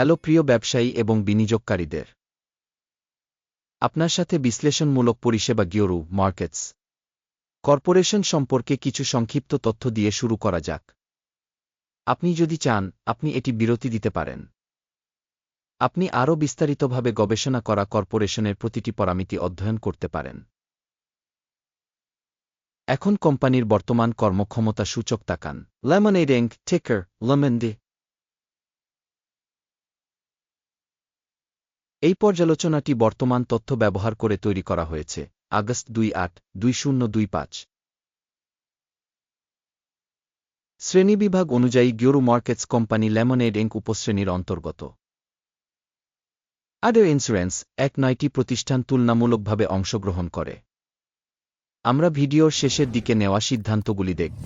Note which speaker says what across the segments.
Speaker 1: Hello প্রিয় ব্যবসায়ী এবং বিনিয়োগকারীদের। আপনার সাথে বিশ্লেষণমূলক পরিষেবা গিওরু, মার্কেটস। কর্পোরেশন সম্পর্কে কিছু সংক্ষিপ্ত তথ্য দিয়ে শুরু করা যাক। আপনি যদি চান, আপনি এটি বিরতি দিতে পারেন। আপনি আরও বিস্তারিতভাবে গবেষণা করা কর্পোরেশনের প্রতিটি পরামিতি অধ্যয়ন করতে পারেন। এখন কোম্পানির বর্তমান কর্মক্ষমতা সূচক তাকান। লেমনেড টেকার লেমন্ডে এই পর্যালোচনাটি বর্তমান তথ্য ব্যবহার করে তৈরি করা হয়েছে। আগস্ট দুই আট, দুই শূন্য দুই পাঁচ। শ্রেণীবিভাগ অনুযায়ী গিওরু মার্কেটস কোম্পানি লেমনেড এঙ্ক উপশ্রেণীর অন্তর্গত। আডার ইন্স্যুরেন্স এক নয়টি প্রতিষ্ঠান তুলনামূলকভাবে অংশগ্রহণ করে। আমরা ভিডিওর শেষের দিকে নেওয়া সিদ্ধান্তগুলি দেখব।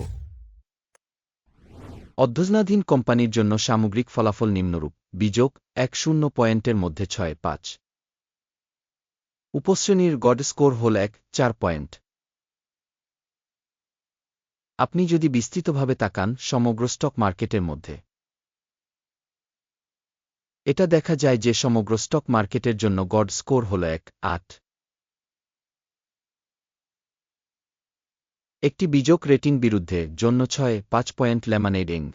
Speaker 1: অধ্যজনাধীন কোম্পানির জন্য সামগ্রিক ফলাফল নিম্নরূপ। বিযোগ এক শূন্য পয়েন্টের মধ্যে ছয় পাঁচ। উপশ্রেণীর গড স্কোর হল এক, চার পয়েন্ট। আপনি যদি বিস্তৃতভাবে তাকান সমগ্র স্টক মার্কেটের মধ্যে। এটা দেখা যায় যে সমগ্র স্টক মার্কেটের জন্য গড স্কোর হল এক, আট। একটি বিযোগ রেটিং বিরুদ্ধে জন্য ছয়, পাঁচ পয়েন্ট লেমানেড।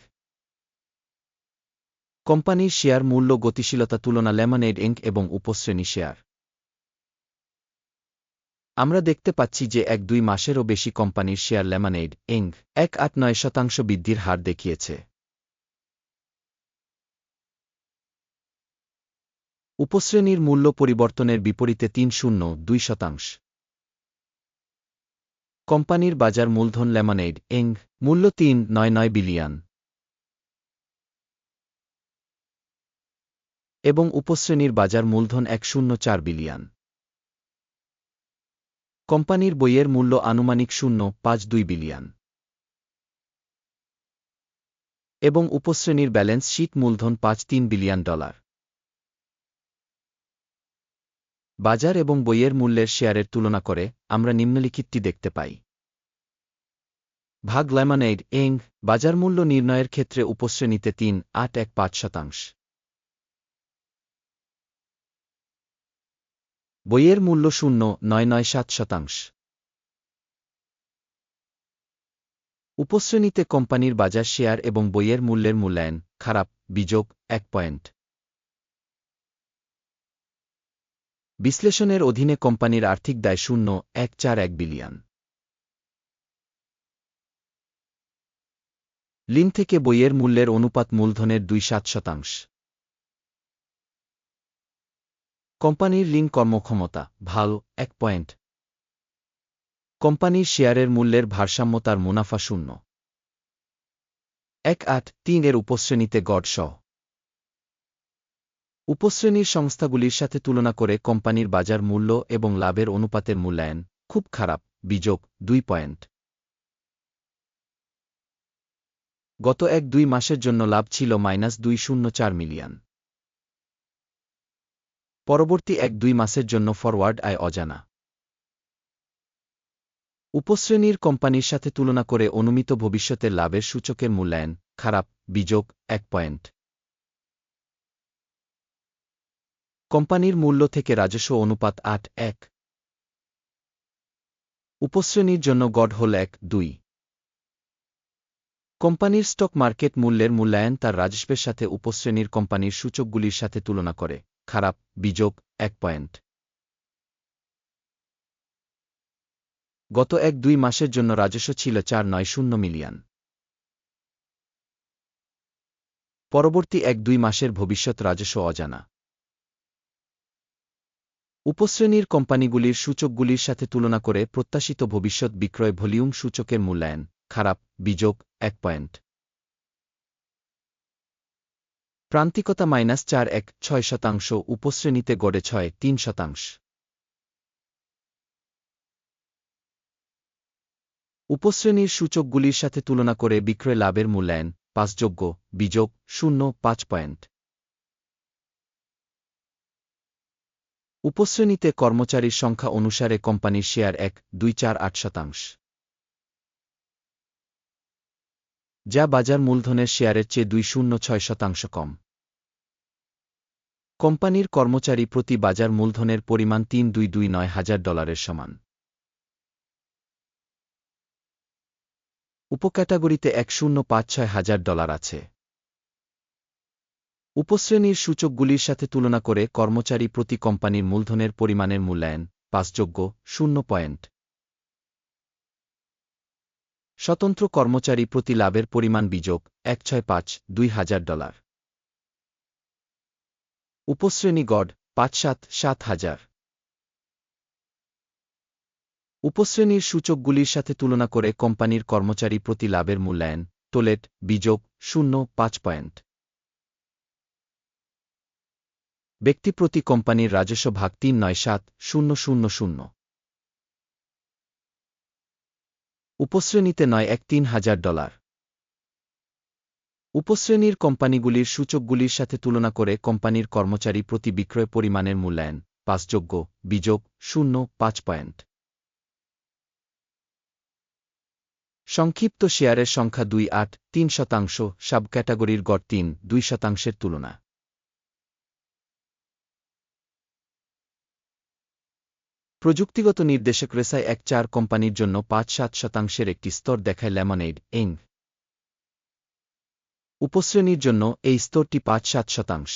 Speaker 1: কোম্পানির শেয়ার মূল্য গতিশীলতা তুলনা লেমনেড ইঙ্ক এবং উপশ্রেণী শেয়ার। আমরা দেখতে পাচ্ছি যে এক দুই মাসেরও বেশি কোম্পানির শেয়ার লেমনেড ইঙ্ক এক আট নয় শতাংশ বৃদ্ধির হার দেখিয়েছে। উপশ্রেণীর মূল্য পরিবর্তনের বিপরীতে তিন শূন্য দুই শতাংশ। কোম্পানির বাজার মূলধন লেমনেড ইং মূল্য তিন নয় নয় বিলিয়ন। এবং উপশ্রেণীর বাজার মূলধন এক শূন্য চার বিলিয়ন। কোম্পানির বইয়ের মূল্য আনুমানিক শূন্য পাঁচ দুই বিলিয়ন। এবং উপশ্রেণীর ব্যালেন্স শীট মূলধন পাঁচ তিন বিলিয়ন ডলার। বাজার এবং বইয়ের মূল্যের শেয়ারের তুলনা করে আমরা নিম্নলিখিতটি দেখতে পাই। ভাগ লেমনেড এং বাজার মূল্য নির্ণয়ের ক্ষেত্রে উপশ্রেণীতে তিন, আট এক পাঁচ শতাংশ। বইয়ের মূল্য শূন্য, নয় নয় সাত শতাংশ। উপশ্রেণীতে কোম্পানির বাজার শেয়ার এবং বইয়ের মূল্যের মূল্যায়ন, খারাপ, বিযোগ, এক পয়েন্ট। বিশ্লেষণের অধীনে কোম্পানির আর্থিক দায় শূন্য, এক চার এক বিলিয়ন। লিন থেকে বইয়ের মূল্যের অনুপাত মূলধনের দুই সাত শতাংশ। কোম্পানির লিন কর্মক্ষমতা, ভালো, এক পয়েন্ট। কোম্পানির শেয়ারের মূল্যের ভারসাম্যতার মুনাফা শূন্য। এক আট তিন এর উপশ্রেণীতে গড সহ উপশ্রেণীর সংস্থাগুলির সাথে তুলনা করে কোম্পানির বাজার মূল্য এবং লাভের অনুপাতের মূল্যায়ন খুব খারাপ, বিযোগ দুই পয়েন্ট। গত এক দুই মাসের জন্য লাভ ছিল মাইনাস দুই শূন্য চার মিলিয়ন। পরবর্তী এক দুই মাসের জন্য ফরওয়ার্ড আয় অজানা। উপশ্রেণীর কোম্পানির সাথে তুলনা করে অনুমিত ভবিষ্যতের লাভের সূচকের মূল্যায়ন, খারাপ বিযোগ এক পয়েন্ট। কোম্পানির মূল্য থেকে রাজস্ব অনুপাত আট, এক। উপশ্রেণীর জন্য গড হল এক, দুই। কোম্পানির স্টক মার্কেট মূল্যের মূল্যায়ন তার রাজস্বের সাথে উপশ্রেণীর কোম্পানির সূচকগুলির সাথে তুলনা করে। খারাপ বিযোগ এক পয়েন্ট। গত এক দুই মাসের জন্য রাজস্ব ছিল চার নয় শূন্য মিলিয়ন। পরবর্তী এক দুই মাসের ভবিষ্যৎ রাজস্ব অজানা। উপশ্রেণীর কোম্পানিগুলির সূচকগুলির সাথে তুলনা করে প্রত্যাশিত ভবিষ্যৎ বিক্রয় ভলিউম সূচকের মূল্যায়ন, খারাপ বিযোগ এক পয়েন্ট। প্রান্তিকতা মাইনাস চার এক ছয় শতাংশ, উপশ্রেণীতে গড়ে ছয় তিন শতাংশ। উপশ্রেণীর সূচকগুলির সাথে তুলনা করে বিক্রয় লাভের মূল্যায়ন পাঁচযোগ্য বিযোগ, শূন্য, পাঁচ পয়েন্ট। উপশ্রেণীতে কর্মচারীর সংখ্যা অনুসারে কোম্পানির শেয়ার এক, দুই চার আট শতাংশ। যা বাজার মূলধনের শেয়ারের চেয়ে দুই শূন্য ছয় শতাংশ কম। কোম্পানির কর্মচারী প্রতি বাজার মূলধনের পরিমাণ তিন দুই দুই নয় হাজার ডলারের সমান। উপক্যাটাগরিতে এক শূন্য পাঁচ ছয় হাজার ডলার আছে। উপশ্রেণীর সূচকগুলির সাথে তুলনা করে কর্মচারী প্রতি কোম্পানির মূলধনের পরিমাণের মূল্যায়ন পাঁচযোগ্য শূন্য পয়েন্ট। স্বতন্ত্র কর্মচারী প্রতি লাভের পরিমাণ বিযোগ এক ছয় পাঁচ দুই হাজার ডলার। উপশ্রেণী গড় পাঁচ সাত সাত হাজার। উপশ্রেণীর সূচকগুলির সাথে তুলনা করে কোম্পানির কর্মচারী প্রতি লাভের মূল্যায়ন টোলেট বিযোগ শূন্য পাঁচ পয়েন্ট। ব্যক্তি প্রতি কোম্পানির রাজস্ব ভাগ তিন নয় সাত শূন্য শূন্য শূন্য। উপশ্রেণীতে নয়, এক তিন হাজার ডলার। উপশ্রেণীর কোম্পানিগুলির সূচকগুলির সাথে তুলনা করে কোম্পানির কর্মচারী প্রতি বিক্রয় পরিমাণের মূল্যায়ন পাঁচযোগ্য, বিযোগ শূন্য, পাঁচ পয়েন্ট। সংক্ষিপ্ত শেয়ারের সংখ্যা দুই আট তিন শতাংশ সাব ক্যাটাগরির গড় তিন, দুই শতাংশের তুলনা। প্রযুক্তিগত নির্দেশক রেসায় এক চার কোম্পানির জন্য পাঁচ সাত শতাংশের একটি স্তর দেখায় লেমনেড এং উপশ্রেণীর জন্য এই স্তরটি পাঁচ সাত শতাংশ।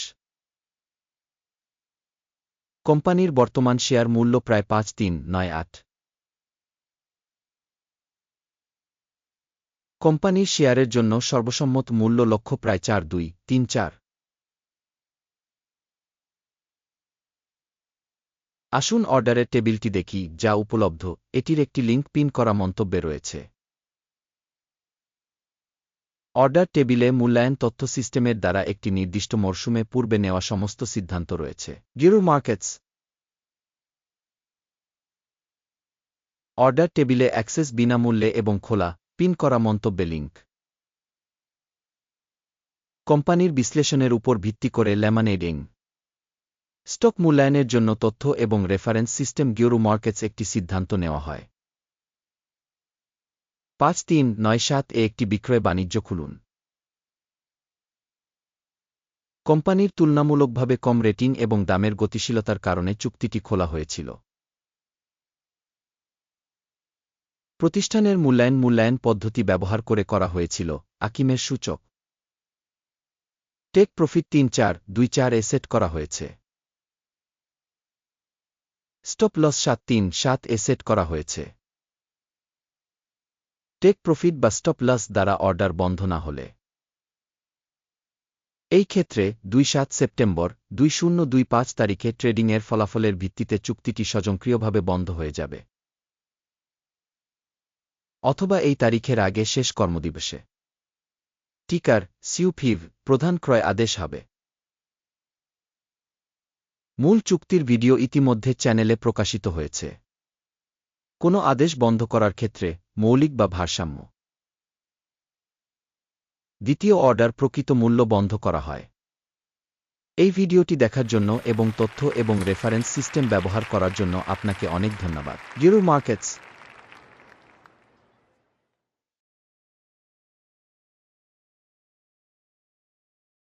Speaker 1: কোম্পানির বর্তমান শেয়ার মূল্য প্রায় পাঁচ তিন নয় আট। কোম্পানির শেয়ারের জন্য সর্বসম্মত মূল্য লক্ষ্য প্রায় চার দুই তিন চার। আসুন অর্ডারের টেবিলটি দেখি, যা উপলব্ধ। এটির একটি লিঙ্ক পিন করা মন্তব্যে রয়েছে। অর্ডার টেবিলে মূল্যায়ন তথ্য সিস্টেমের দ্বারা একটি নির্দিষ্ট মরশুমে পূর্বে নেওয়া সমস্ত সিদ্ধান্ত রয়েছে। গিরু মার্কেটস। অর্ডার টেবিলে অ্যাক্সেস বিনামূল্যে এবং খোলা, পিন করা মন্তব্যে লিঙ্ক। কোম্পানির বিশ্লেষণের উপর ভিত্তি করে লেমানেডিং। স্টক মূল্যায়নের জন্য তথ্য এবং রেফারেন্স সিস্টেম গিওরু মার্কেটস একটি সিদ্ধান্ত নেওয়া হয়। পাঁচ তিন নয় সাত এ একটি বিক্রয় বাণিজ্য খুলুন। কোম্পানির তুলনামূলকভাবে কম রেটিং এবং দামের গতিশীলতার কারণে চুক্তিটি খোলা হয়েছিল। প্রতিষ্ঠানের মূল্যায়ন মূল্যায়ন পদ্ধতি ব্যবহার করে করা হয়েছিল, আকিমের সূচক। টেক প্রফিট তিন চার, দুই চার এ সেট করা হয়েছে। স্টপ লস সাত তিন সাত এ সেট করা হয়েছে। টেক প্রফিট বা স্টপ লস দ্বারা অর্ডার বন্ধ না হলে। এই ক্ষেত্রে দুই সাত সেপ্টেম্বর, দুই শূন্য দুই পাঁচ তারিখে ট্রেডিংয়ের ফলাফলের ভিত্তিতে চুক্তিটি স্বয়ংক্রিয়ভাবে বন্ধ হয়ে যাবে। অথবা এই তারিখের আগে শেষ কর্মদিবসে। টিকার, সিউফিভ, প্রধান ক্রয় আদেশ হবে। মূল চুক্তির ভিডিও ইতিমধ্যে চ্যানেলে প্রকাশিত হয়েছে। কোনো আদেশ বন্ধ করার ক্ষেত্রে মৌলিক বা ভারসাম্য। দ্বিতীয় অর্ডার প্রকৃত মূল্য বন্ধ করা হয়। এই ভিডিওটি দেখার জন্য এবং তথ্য এবং রেফারেন্স সিস্টেম ব্যবহার করার জন্য আপনাকে অনেক ধন্যবাদ। Zero markets